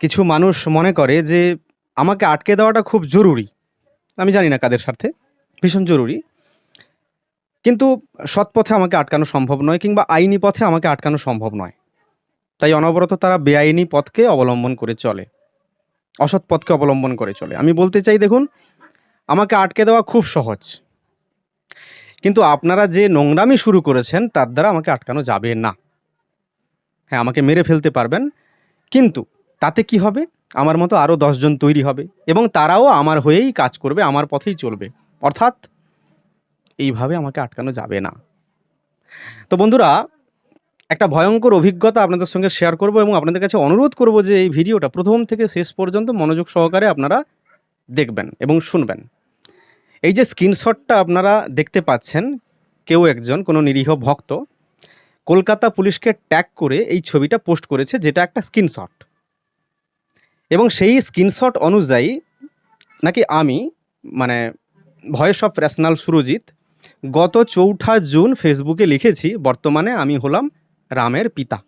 কিছু মানুষ মনে করে যে আমাকে আটকে দেওয়াটা খুব জরুরি। আমি জানি না কাদের স্বার্থে, ভীষণ জরুরি। কিন্তু সৎ পথে আমাকে আটকানো সম্ভব নয় কিংবা আইনি পথে আমাকে আটকানো সম্ভব নয়। তাই অনবরত তারা বেআইনি পথকে অবলম্বন করে চলে। অসৎ পথকে অবলম্বন করে চলে। আমি বলতে চাই, দেখুন, আমাকে আটকে দেওয়া খুব সহজ। কিন্তু আপনারা যে নোংরামি শুরু করেছেন, তার দ্বারা আমাকে আটকানো যাবে না। হ্যাঁ আমাকে মেরে ফেলতে পারবেন। কিন্তু তাতে কি হবে? আমার মতো আরও দশজন তৈরি হবে এবং তারাও আমার হয়েই কাজ করবে, আমার পথেই চলবে। অর্থাৎ এইভাবে আমাকে আটকানো যাবে না। তো বন্ধুরা, একটা ভয়ঙ্কর অভিজ্ঞতা আপনাদের সঙ্গে শেয়ার করব এবং আপনাদের কাছে অনুরোধ করব যে এই ভিডিওটা প্রথম থেকে শেষ পর্যন্ত মনোযোগ সহকারে আপনারা দেখবেন এবং শুনবেন। এই যে স্ক্রিনশটটা আপনারা দেখতে পাচ্ছেন, কেউ একজন, কোনো নিরীহ ভক্ত, কলকাতা পুলিশকে ট্যাগ করে এই ছবিটা পোস্ট করেছে, যেটা একটা স্ক্রিনশট এবং সেই স্ক্রিনশট অনুযায়ী নাকি আমি মানে ভয়েস অফ র্যাশনাল সুরজিৎ গত চৌঠা জুন ফেসবুকে লিখেছি, বর্তমানে আমি হলাম রামের পিতা।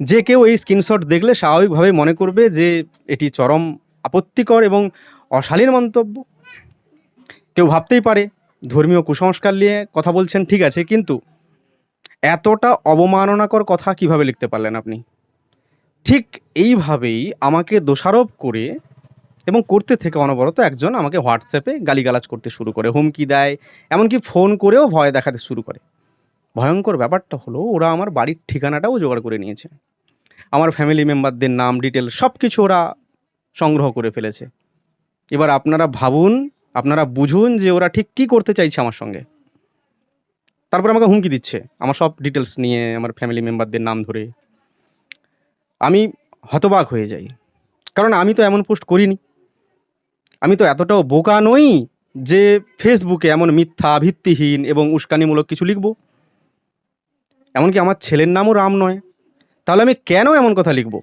যে কেউ এই স্ক্রিনশট দেখলে স্বাভাবিকভাবে মনে করবে যে এটি চরম আপত্তিকর এবং অশালীন মন্তব্য। কেউ ভাবতেই পারে, ধর্মীয় কুসংস্কার নিয়ে কথা বলছেন, ঠিক আছে, কিন্তু এতটা অবমাননাকর কথা কীভাবে লিখতে পারলেন আপনি? ঠিক এইভাবেই আমাকে দোষারোপ করে এবং করতে থেকে অনবরত একজন আমাকে হোয়াটসঅ্যাপে গালিগালাজ করতে শুরু করে, হুমকি দেয়, এমনকি ফোন করেও ভয় দেখাতে শুরু করে। ভয়ঙ্কর ব্যাপারটা হলো, ওরা আমার বাড়ির ঠিকানাটাও জোগাড় করে নিয়েছে। আমার ফ্যামিলি মেম্বারদের নাম ডিটেল সব কিছু ওরা সংগ্রহ করে ফেলেছে। এবার আপনারা ভাবুন, আপনারা বুঝুন যে ওরা ঠিক কী করতে চাইছে আমার সঙ্গে। তারপর আমাকে হুমকি দিচ্ছে, আমার সব ডিটেলস নিয়ে, আমার ফ্যামিলি মেম্বারদের নাম ধরে। আমি হতবাক হয়ে যাই। কারণ আমি তো এমন পোস্ট করিনি। আমি তো এতটাও বোকা নই যে ফেসবুকে এমন মিথ্যা, ভিত্তিহীন এবং উস্কানিমূলক কিছু লিখব। এমনকি আমার ছেলের নামও রাম নয়। তাহলে আমি কেন এমন কথা লিখব?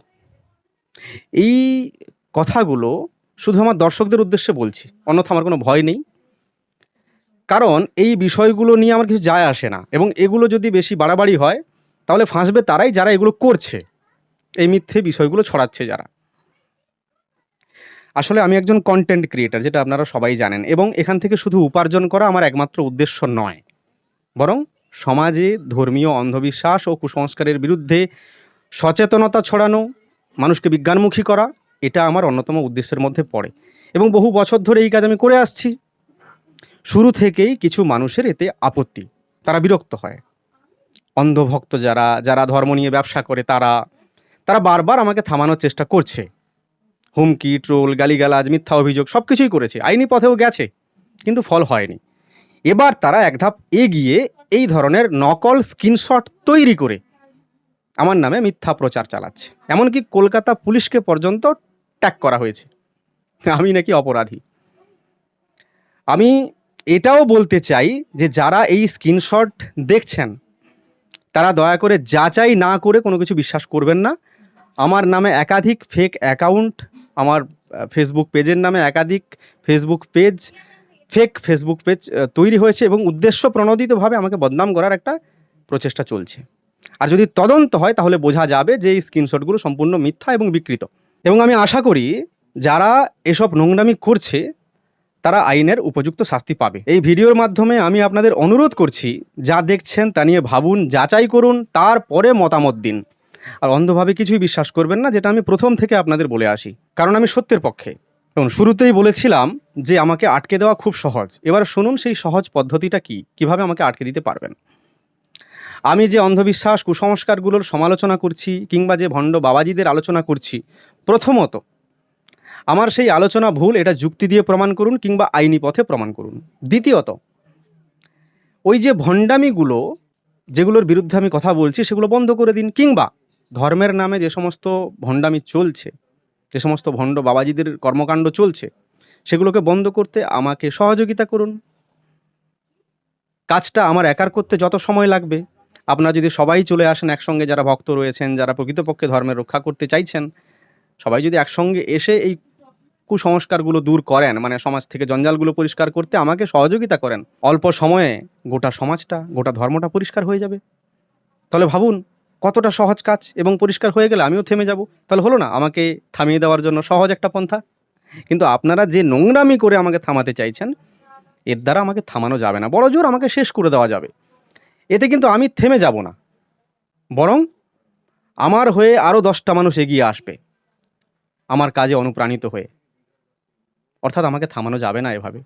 এই কথাগুলো শুধু আমার দর্শকদের উদ্দেশ্যে বলছি, অন্যথা আমার কোনো ভয় নেই। কারণ এই বিষয়গুলো নিয়ে আমার কিছু যায় আসে না এবং এগুলো যদি বেশি বাড়াবাড়ি হয়, তাহলে ফাঁসবে তারাই যারা এগুলো করছে। এই মিথ্যে বিষয়গুলো ছড়াচ্ছে যারা। আসলে আমি একজন কন্টেন্ট ক্রিয়েটার যেটা আপনারা সবাই জানেন, এবং এখান থেকে শুধু উপার্জন করা আমার একমাত্র উদ্দেশ্য নয়। বরং সমাজে ধর্মীয় অন্ধবিশ্বাস ও কুসংস্কারের বিরুদ্ধে সচেতনতা ছড়ানো, মানুষকে বিজ্ঞানমুখী করা, এটা আমার অন্যতম উদ্দেশ্যের মধ্যে পড়ে। এবং বহু বছর ধরে এই কাজ আমি করে আসছি। শুরু থেকেই কিছু মানুষের এতে আপত্তি, তারা বিরক্ত হয়। অন্ধভক্ত যারা যারা ধর্ম নিয়ে ব্যবসা করে, তারা তারা বারবার আমাকে থামানোর চেষ্টা করছে। হুমকি, ট্রোল, গালিগালাজ, মিথ্যা অভিযোগ সব কিছুই করেছে। আইনি পথেও গেছে, কিন্তু ফল হয়নি। এবার তারা এক ধাপ এগিয়ে এই ধরনের নকল স্ক্রিনশট তৈরি করে আমার নামে মিথ্যা প্রচার চালাচ্ছে। এমনকি কলকাতা পুলিশকে পর্যন্ত ট্যাগ করা হয়েছে। আমি নাকি অপরাধী। আমি এটাও বলতে চাই যে যারা এই স্ক্রিনশট দেখছেন, তারা দয়া করে যাচাই না করে কোনো কিছু বিশ্বাস করবেন না। আমার নামে একাধিক ফেক অ্যাকাউন্ট আমার ফেসবুক পেজের নামে একাধিক Facebook page fake Facebook page তৈরি হয়েছে এবং উদ্দেশ্য প্রণোদিতভাবে আমাকে বদনাম করার একটা প্রচেষ্টা চলছে। আর যদি তদন্ত হয়, তাহলে বোঝা যাবে যে এই স্ক্রিনশটগুলো সম্পূর্ণ মিথ্যা এবং বিকৃত। এবং আমি আশা করি, যারা এসব নোংরামি করছে, তারা আইনের উপযুক্ত শাস্তি পাবে। এই ভিডিওর মাধ্যমে আমি আপনাদের অনুরোধ করছি, যা দেখছেন তা নিয়ে ভাবুন, যাচাই করুন, তারপরে মতামত দিন। আর অন্ধভাবে কিছুই বিশ্বাস করবেন না, যেটা আমি প্রথম থেকে আপনাদের বলে আসি। কারণ আমি সত্যের পক্ষে। এবং শুরুতেই বলেছিলাম যে আমাকে আটকে দেওয়া খুব সহজ। এবার শুনুন সেই সহজ পদ্ধতিটা কি? কীভাবে আমাকে আটকে দিতে পারবেন? আমি যে অন্ধবিশ্বাস, কুসংস্কারগুলোর সমালোচনা করছি, কিংবা যে ভণ্ড বাবাজিদের আলোচনা করছি, প্রথমত আমার সেই আলোচনা ভুল, এটা যুক্তি দিয়ে প্রমাণ করুন, কিংবা আইনি পথে প্রমাণ করুন। দ্বিতীয়ত, ওই যে ভণ্ডামিগুলো, যেগুলোর বিরুদ্ধে আমি কথা বলছি, সেগুলো বন্ধ করে দিন, কিংবা ধর্মের নামে যে সমস্ত ভণ্ডামি চলছে, যে সমস্ত ভণ্ড বাবাজিদের কর্মকাণ্ড চলছে, সেগুলোকে বন্ধ করতে আমাকে সহযোগিতা করুন। কাজটা আমার একার করতে যত সময় লাগবে, আপনারা যদি সবাই চলে আসেন একসঙ্গে, যারা ভক্ত রয়েছেন, যারা প্রকৃতপক্ষে ধর্মের রক্ষা করতে চাইছেন, সবাই যদি একসঙ্গে এসে এই কুসংস্কারগুলো দূর করেন মানে সমাজ থেকে জঞ্জালগুলো পরিষ্কার করতে আমাকে সহযোগিতা করেন, অল্প সময়ে গোটা সমাজটা, গোটা ধর্মটা পরিষ্কার হয়ে যাবে। তাহলে ভাবুন কতটা সহজ কাজ এবং পরিষ্কার হয়ে গেলে আমিও থেমে যাব। তাহলে হলো না, আমাকে থামিয়ে দেওয়ার জন্য সহজ একটা পন্থা। কিন্তু আপনারা যে নোংরামি করে আমাকে থামাতে চাইছেন, এর দ্বারা আমাকে থামানো যাবে না। বড় জোর আমাকে শেষ করে দেওয়া যাবে। এতে কিন্তু আমি থেমে যাব না। বরং আমার হয়ে আরও দশটা মানুষ এগিয়ে আসবে, আমার কাজে অনুপ্রাণিত হয়ে। অর্থাৎ আমাকে থামানো যাবে না এভাবে।